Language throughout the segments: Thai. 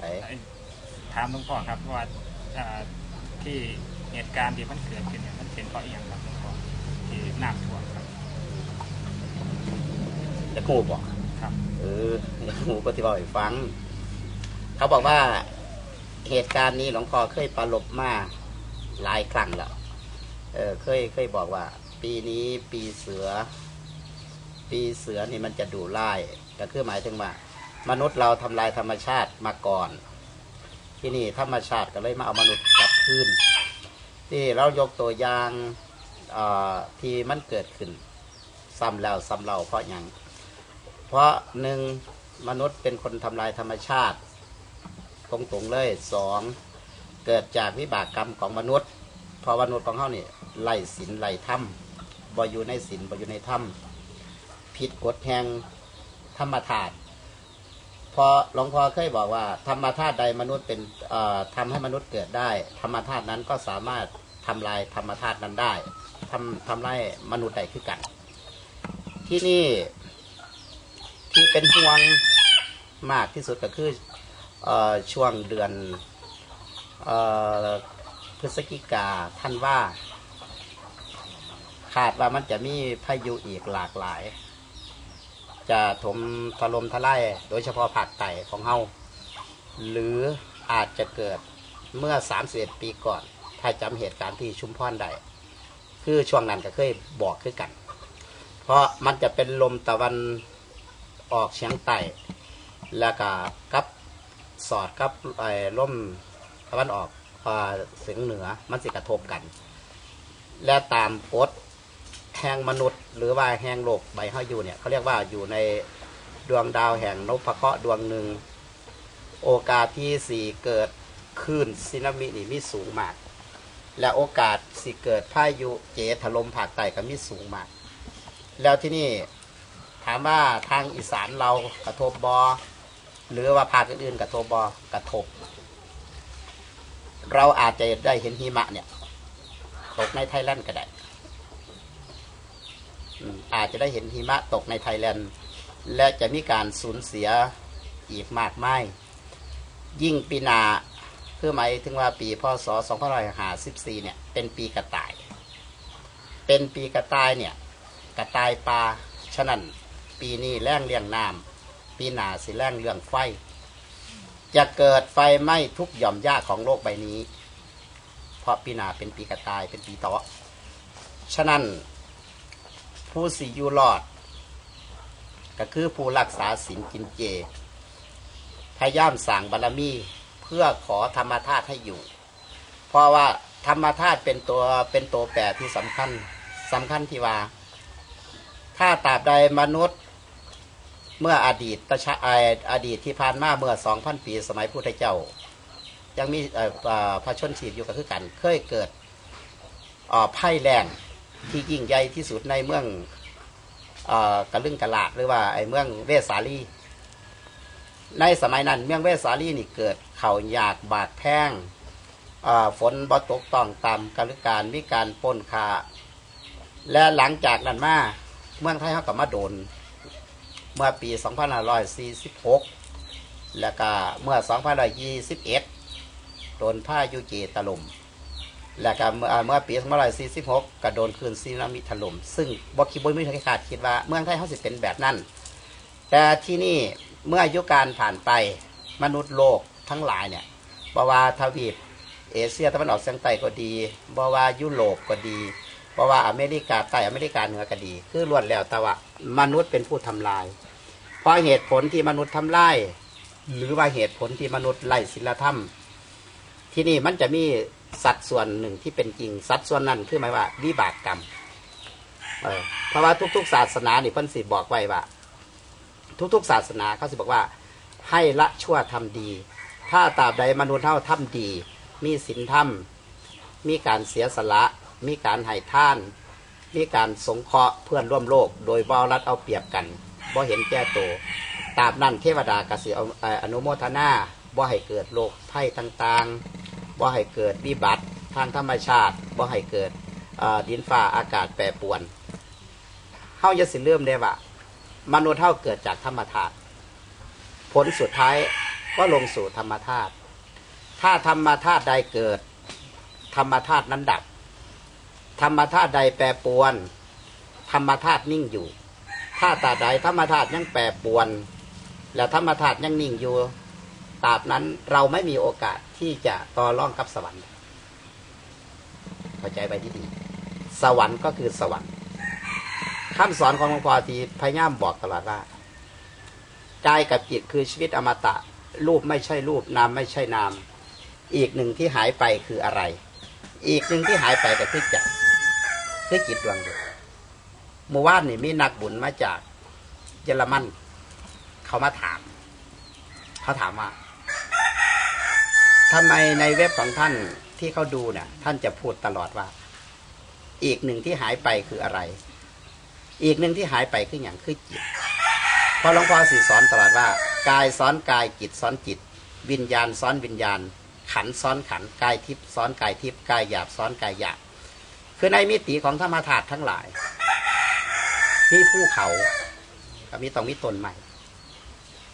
ไหนถามหลวงพ่อครับว่าอ่าที่เหตุการณ์ที่มันเกิดขึ้นเนี่ยมันเป็นเพราะอหย่างครับหลวงพ่อที่น้ำท่วมครับจะงูบอกครับเออจะงูปฏิบัติให้ฟัง เขาบอกว่าเหตุการณ์นี้หลวงพ่อเคยประลบมาหลายครั้งแล้ว เออเคยเคยบอกว่า ปีนี้ปีเสือ ปีเสือนี่มันจะดูไล่ก็คือหมายถึงว่า มนุษย์เราทำลายธรรมชาติมาก่อน ที่นี่ธรรมชาติก็เลยมาเอามนุษย์กลับคืนที่เรายกตัวอย่างที่มันเกิดขึ้นซ้ำแล้วซ้ำเล่าเพราะอย่างเพราะหนึ่งมนุษย์เป็นคนทำลายธรรมชาติ ตรงๆเลยสองเกิดจากวิบากกรรมของมนุษย์เพอมนุษย์ของเขานี่ไล่ศีลไล่ธรรมบ่อยู่ในศีลบ่อยู่ในธรรมผิดกฎแห่งธรรมธาตุ พอหลวงพ่อเคยบอกว่า ธรรมธาตุใดมนุษย์เป็นเอ่อทำให้มนุษย์เกิดได้ ธรรมธาตุนั้นก็สามารถทำลายธรรมธาตุนั้นได้ทำทำลายมนุษย์ได้คือกัน ที่นี่ที่เป็นห่วงมากที่สุดก็คืออช่วงเดือนอพฤศจิกาท่านว่า คาดว่ามันจะมีพายุอีกหลากหลาย จะถมถล่มทลายโดยเฉพาะภาคใต้ของเฮาหรืออาจจะเกิดเมื่อ 31 ปีก่อน ถ้าจำเหตุการณ์ที่ชุมพรได้คือช่วงนั้นก็เคยบอกคือกัน เพราะมันจะเป็นลมตะวันออกเฉียงใต้แล้วก็กับสอดกับไอ้ลมตะวันออกอ่าเสียงเหนือมันสิกระทบกัน และตามกฎ แห่งมนุษย์ หรือว่าแห่งโลกใบเฮาอยู่เนี่ยเขาเรียกว่าอยู่ในดวงดาวแห่งนพเคราะห์ดวงหนึ่ง โอกาสที่สี่เกิดคลื่นสึนามินี่มีสูงมาก และโอกาสสิเกิดพายุเจถล่มภาคใต้ก็มีสูงมาก แล้วที่นี่ถามว่าทางอีสานเรากระทบบอหรือว่าภาคอื่นๆกระทบบอกระทบ เราอาจจะได้เห็นหิมะเนี่ยตกในไทยแลนด์ก็ได้ อาจจะได้เห็นหิมะตกในไทยแลนด์ และจะมีการสูญเสียอีกมากมาย ยิ่งปีนาคือหมายถึงว่าปีพศ2554เนี่ย เป็นปีกระต่าย เป็นปีกระต่ายเนี่ย กระต่ายปลาฉะนั้นปีนี้แรงเลี้ยงน้ำปีหนาสิแรงเรื่องไฟ จะเกิดไฟไหม้ทุกหย่อมหญ้าของโลกใบนี้ เพราะปีหนาเป็นปีกระต่ายเป็นปีเตาะฉะนั้น ผู้สิอยูรอด ก็คือผู้รักษาศีลกินเจ พยายามสั่งบารมี เพื่อขอธรรมธาตุให้อยู่ เพราะว่าธรรมธาตุเป็นตัวเป็นตัวแปรที่สำคัญสำคัญที่ว่า ถ้าตราบใดมนุษย์เมื่ออดีตตชะไออดีตที่ผ่านมาเมื่อสองพันปีสมัยพุทธเจ้า ยังมีพระชนชีพอยู่กับคือกัน เคยเกิดอ่อภัยแรง ที่ยิ่งใหญ่ที่สุดในเมืองเอ่อกะลึงกระลาดหรือว่าไอ้เมืองเวสสาลี ในสมัยนั้นเมืองเวสสาลีนี่เกิดเข่าหยากบาดแพงฝนบ่ตกต้องตามกาลการมีการป้นคาและหลังจากนั้นมาเมืองไทยเขาก็มาโดน เมื่อปี 2546 แล้วก็เมื่อ 2521 โดนพายุเจตล่ม แล้วก็เมื่อเมื่อปี2546ก็โดนคลื่นซีนามิถล่ม ซึ่งบ่คิดบ่มีทางคาดคิดว่าเมืองไทยเขาสิเป็นแบบนั้น แต่ที่นี่เมื่ออายุการผ่านไปมนุษย์โลกทั้งหลายเนี่ยบว่าทวีปเอเชียตะวันออกเฉียงใต้ก็ดีบว่ายุโรปก็ดีเพราว่าอเมริกาใต้อเมริกาเหนือก็ดี คือล้วนแล้วแต่ว่ามนุษย์เป็นผู้ทำลาย เพราะเหตุผลที่มนุษย์ทำลายหรือว่าเหตุผลที่มนุษย์ไล่ศีลธรรม ที่นี่มันจะมี สัดส่วนหนึ่งที่เป็นจริง สัดส่วนนั้นคือหมายว่า วิบากกรรมเออเพราะว่าทุก ๆ ศาสนานี่เพิ่นสิบอกไว้ว่า ทุก ๆ ศาสนาเขาสิบอกว่า ให้ละชั่วทำดี ถ้าตราบใดมนุษย์เท่าทำดี มีศีลธรรม มีการเสียสละ มีการให้ท่าน มีการสงเคราะห์เพื่อนร่วมโลก โดยบ่รัดเอาเปรียบกันบ่เห็นแก่ตัวตาบนั้นเทวดากสิเอาเอ่ออนุโมทนาบ่ให้เกิดโรคภัยต่างๆ บ่ให้เกิดวิบัติทางธรรมชาติบ่ให้เกิดดินฟ้าอากาศแปรปรวนเฮาจะสิเริ่มได้ว่ามนุษย์เท่าเกิดจากธรรมธาตุผลสุดท้ายก็ลงสู่ธรรมธาตุถ้าธรรมธาตุใดเกิด ธรรมธาตุนั้นดับ ธรรมธาตุใดแปรปรวน ธรรมธาตุนิ่งอยู่ ถ้าตาใดธรรมธาตุยังแปรปรวน แล้วธรรมธาตุยังนิ่งอยู่ ตราบนั้นเราไม่มีโอกาสที่จะต่อร่องกับสวรรค์เข้าใจไปที่ดีสวรรค์ก็คือสวรรค์คำสอนของหลวงพ่อที่พยายามบอกตลอดว่ากายกับจิตคือชีวิตอมตะ รูปไม่ใช่รูปนามไม่ใช่นาม อีกหนึ่งที่หายไปคืออะไร อีกหนึ่งที่หายไปก็คือใจคือจิตดวงเดียวเมื่อวานนี่มีนักบุญมาจากเยอรมัน เขามาถาม เขาถามว่า ทำไมในเว็บของท่านที่เขาดูเนี่ยท่านจะพูดตลอดว่า อีกหนึ่งที่หายไปคืออะไร อีกหนึ่งที่หายไปคืออย่างคือจิตเพอหลวงพ่อสื่อสอนตลอดว่า กายซ้อนกายจิตซ้อนจิต วิญญาณซ้อนวิญญาณ ขันซ้อนขันกายทิพย์ซ้อนกายทิพย์กายหยาบซ้อนกายหยาบคือในมิติของธรรมธาตุทั้งหลายมีภูเขากับมีตองมีต้นใหม่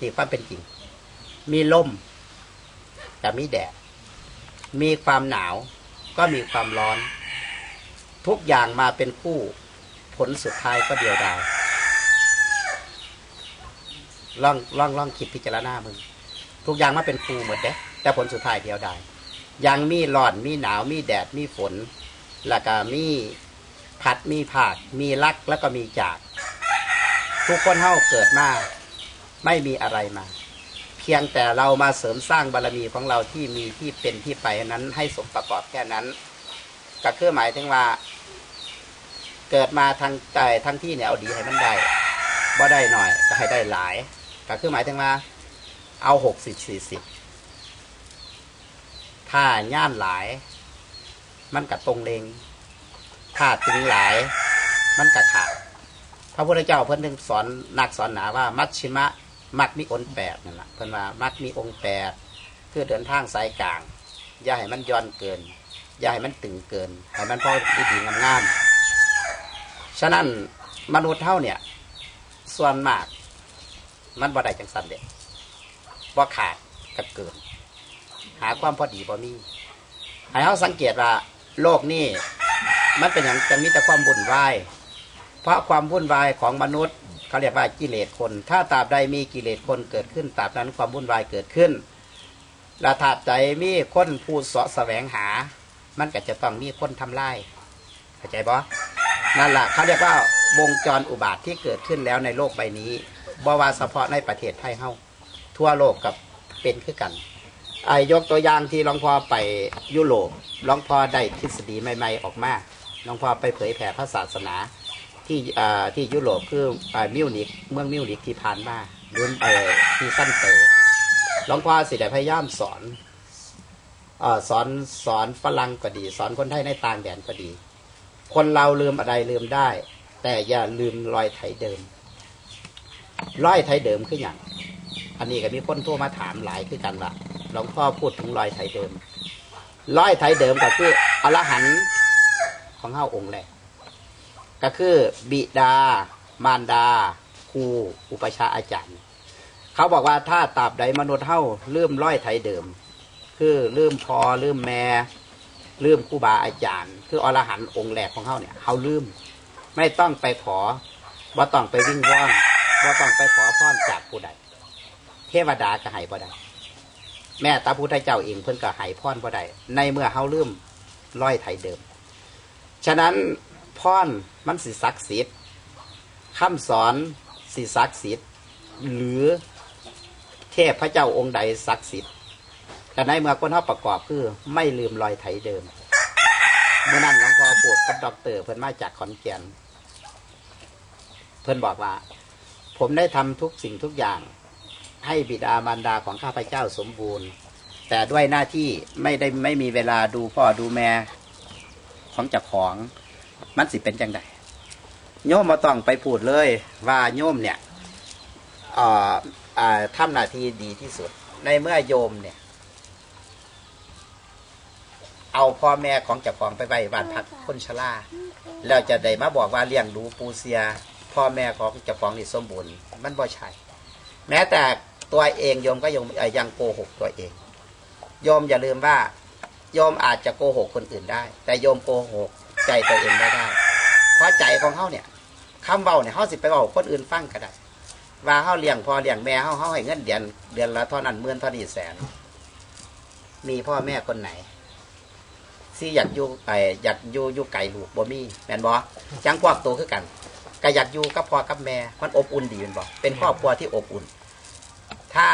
นี่ความเป็นจริง มีลม กับมีแดด มีความหนาว ก็มีความร้อน ทุกอย่างมาเป็นคู่ ผลสุดท้ายก็เดียวดายลองลองลองคิดพิจารณามึง ทุกอย่างมาเป็นคู่หมดเด้แต่ผลสุดท้ายเดียวดายยังมีร้อนมีหนาวมีแดดมีฝน แล้วก็มีพัดมีผาดมีรักแล้วก็มีจาก ทุกคนเฮาเกิดมา ไม่มีอะไรมา พียงแต่เรามาเสริมสร้างบารมีของเราที่มีที่เป็นที่ไปนั้น ให้สมประกอบแค่นั้นก็คือหมายถึงว่า เกิดมาทางใจทั้งที่เนี่ยเอาดีให้มันได้บ่ได้หน่อยก็ให้ได้หลายก็คือหมายถึงว่า เอาหกสิบสี่สิบถ้าย่านหลาย มันกับตรงเลงถ้าถึงหลาย มันกับขาดพระพุทธเจ้าเพิ่นถึงสอนนักสอนหนาว่า มัชชิมะ มักมีองค์แปดนั่นแหละเพิ่นว่ามักมีองค์แปดคือเดินทางสายกลาง อย่าให้มันย้อนเกิน อย่าให้มันตึงเกินให้มันพอดีดีงามๆฉะนั้นมนุษย์เท่าเนี่ย ส่วนมาก มันบ่ได้จังสันเด็บ่ขาดกับเกิน หาความพอดีบ่มีให้เขาสังเกตว่า โลกนี้มันเป็นอย่างจะมีแต่ความวุ่นวายเพราะความวุ่นวายของมนุษย์ เขาเรียกว่ากิเลสคน ถ้าตราบใดมีกิเลสคนเกิดขึ้นตราบนั้นความวุ่นวายเกิดขึ้นและถ้าใจมีคนผู้เสาะแสวงหา มันก็จะต้องมีคนทำลายเข้าใจบ่นั่นแหละเขาเรียกว่าวงจรอุบาทที่เกิดขึ้นแล้วในโลกใบนี้บ่ว่าเฉพาะในประเทศไทยเฮาทั่วโลกกับเป็นคือกันไอยกตัวอย่างที่หลวงพ่อไปยุโรปหลวงพ่อได้ทฤษฎีใหม่ ๆ ออกมาหลวงพ่อไปเผยแผ่พระศาสนา ที่อ่าที่ยุโรปคือมิวนิกเมืองมิวนิกที่ผ่านมาหรือเออที่สั้นเตอร์หลวงพ่อสิได้พยายามสอนอ่าสอนสอนฝรั่งก็ดี สอนคนไทยในต่างแดนก็ดี คนเราลืมอะไรลืมได้ แต่อย่าลืมรอยไถเดิม รอยไถเดิมคืออย่างอันนี้ก็มีคนโทรมาถามหลายคือกันว่าหลวงพ่อพูดถึงรอยไถเดิมรอยไถเดิมก็คืออรหันต์ของเฮาองค์แรก ก็คือบิดา มารดาครูอุปชาอาจารย์ เขาบอกว่าถ้าตราบใดมนุษย์เฮาลืมร้อยไถเดิม คือลืมพอลืมแม่ลืมครูบาอาจารย์ คืออรหันต์องค์แรกของเฮาเนี่ยเฮาลืม ไม่ต้องไปขอว่าต้องไปวิ่งว่อนว่าต้องไปขอพรจากผู้ใด เทวดาก็ให้บ่ได้แม่ตาพุทธเจ้าเองเพิ่นก็ให้พรบ่ได้ในเมื่อเฮาลืมร้อยไถเดิม ฉะนั้น พรมันสิศักดิ์สิทธิ์คำสอนสิศักดิ์สิทธิ์หรือเทพพระเจ้าองค์ใดศักดิ์สิทธิ์แต่ในเมื่อคนเขาประกอบคือ ไม่ลืมรอยไถเดิมเมื่อนั้นหลวงพ่อพูดกับดอกเตอร์เพิ่นมาจากขอนแก่นเพิ่นบอกว่า ผมได้ทำทุกสิ่งทุกอย่าง ให้บิดามารดาของข้าพเจ้าสมบูรณ์ แต่ด้วยหน้าที่ไม่ได้ไม่มีเวลาดูพ่อดูแม่ของเจ้าของ มันสิเป็นจังไดโยมมาต้องไปพูดเลย ว่าโยมเนี่ยทำหน้าที่ดีที่สุด ในเมื่อโยมเนี่ย เอาพ่อแม่ของเจ้าของไปไว้บ้านพักคนชราแล้วจะได้มาบอกว่าเลี้ยงดูปูเสีย พ่อแม่ของเจ้าของนี่สมบูรณ์มันบ่ใช่แม้แต่ตัวเองโยมก็ยังยังโกหกตัวเองโยมอย่าลืมว่าโยมอาจจะโกหกคนอื่นได้ แต่โยมโกหก ใจตัวเองไม่ได้ เพราะใจของเขาเนี่ยคำเบาเนี่ยเขาสิไปบอกคนอื่นฟังก็ได้ว่าเขาเลี้ยงพ่อเลี้ยงแม่เขาเขาให้เงินเดือนเดือนละเท่านั้นหมื่นเท่านี้แสน มีพ่อแม่คนไหนที่อยากอยู่ไออยากอยู่อยู่ไก่ลูกบ่มีแมนบ่จังพวกตัวคือกันก็อยากอยู่กับพ่อกับแม่มันอบอุ่นดีแม่นบ่เป็นครอบครัวที่อบอุ่น ถ้า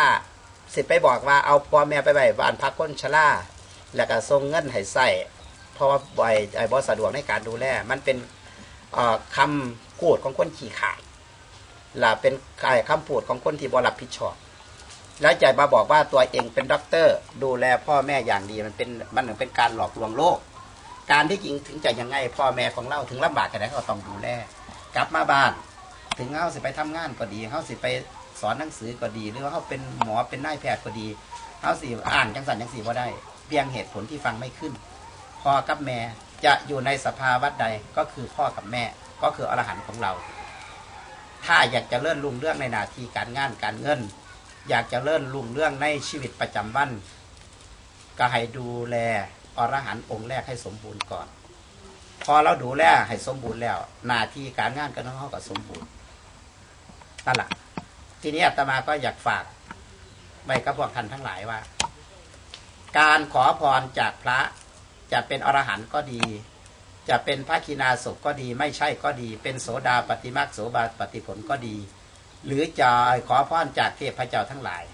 สิไปบอกว่าเอาพ่อแม่ไปไว้บ้านพักคนชราแล้วก็ส่งเงินให้ใส่ ราะว่าบ่อยไอ้บ่สะดวกในการดูแล มันเป็นเอ่อคำพูดของคนขี้ขาดล่ะเป็นไอ้คำพูดของคนที่บรับผิดชอบ แล้วใจมาบอกว่าตัวเองเป็นด็อกเตอร์ ดูแลพ่อแม่อย่างดีมันเป็นมันเหมือนเป็นการหลอกลวงโลก การที่จริงถึงจะยังไง พ่อแม่ของเราถึงลำบากกันไหนก็ต้องดูแล กลับมาบ้าน ถึงเขาสิไปทำงานก็ดีเขาสิไปสอนหนังสือก็ดี หรือว่าเขาเป็นหมอเป็นนายแพทย์ก็ดีเขาสิอ่านจังสันจังสีว่าได้เพียงเหตุผลที่ฟังไม่ขึ้น พ่อกับแม่จะอยู่ในสภาวะใดก็คือพ่อกับแม่ก็คืออรหันต์ของเรา ถ้าอยากจะเลื่อนลุงเรื่องในนาทีการงานการเงิน อยากจะเลื่อนลุงเรื่องในชีวิตประจำวัน ก็ให้ดูแลอรหันต์องค์แรกให้สมบูรณ์ก่อน พอเราดูแลให้สมบูรณ์แล้วนาทีการงานก็ต้องเข้ากับสมบูรณ์นั่นแหละทีนี้อาตมาก็อยากฝากไว้กับพวกท่านทั้งหลายว่า การขอพรจากพระ จะเป็นอรหันต์ก็ดี จะเป็นพระคีนาศพก็ดี ไม่ใช่ก็ดี เป็นโสดาปฏิมาโสบาปฏิผลก็ดี หรือจะขอพรจากเทพเจ้าทั้งหลาย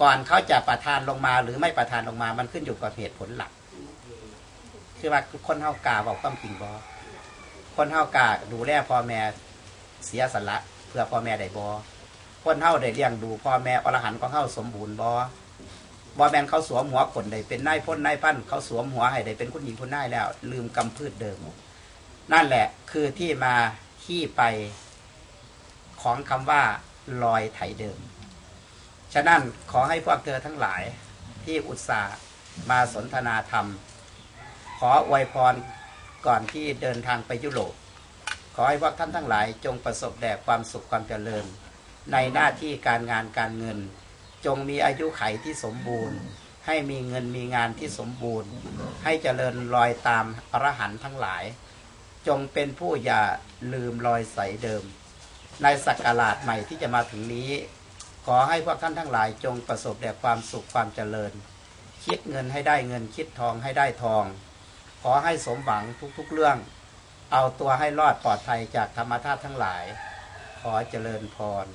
ก่อนเขาจะประทานลงมาหรือไม่ประทานลงมามันขึ้นอยู่กับเหตุผลหลัก คือว่าคนเฮากาบอกความจริงบอคนเฮากาดูแลพ่อแม่เสียสละ เพื่อพ่อแม่ได้บอคนเฮาได้เลี้ยงดูพ่อแม่อรหันต์ของเฮาสมบูรณ์บอ บอแมนเขาสวมหัวคนได้เป็นนายพ้นนายพันเขาสวมหัวให้ได้เป็นคุณหญิงคุณนายแล้ว ลืมกำพืชเดิม นั่นแหละคือที่มาที่ไปของคำว่าลอยไถเดิม ฉะนั้นขอให้พวกเธอทั้งหลายที่อุตส่าห์มาสนทนาธรรม ขออวยพรก่อนที่เดินทางไปยุโรป ขอให้พวกท่านทั้งหลายจงประสบแด่ความสุขความเจริญ ในหน้าที่การงานการเงิน จงมีอายุไขที่สมบูรณ์ ให้มีเงินมีงานที่สมบูรณ์ ให้เจริญรอยตามอรหันต์ทั้งหลาย จงเป็นผู้อย่าลืมรอยใสเดิม ในสักการาชใหม่ที่จะมาถึงนี้ ขอให้พวกท่านทั้งหลายจงประสบแด่ความสุขความเจริญ คิดเงินให้ได้เงินคิดทองให้ได้ทอง ขอให้สมหวังทุกๆเรื่อง เอาตัวให้รอดปลอดภัยจากธรรมธาตุทั้งหลาย ขอเจริญพร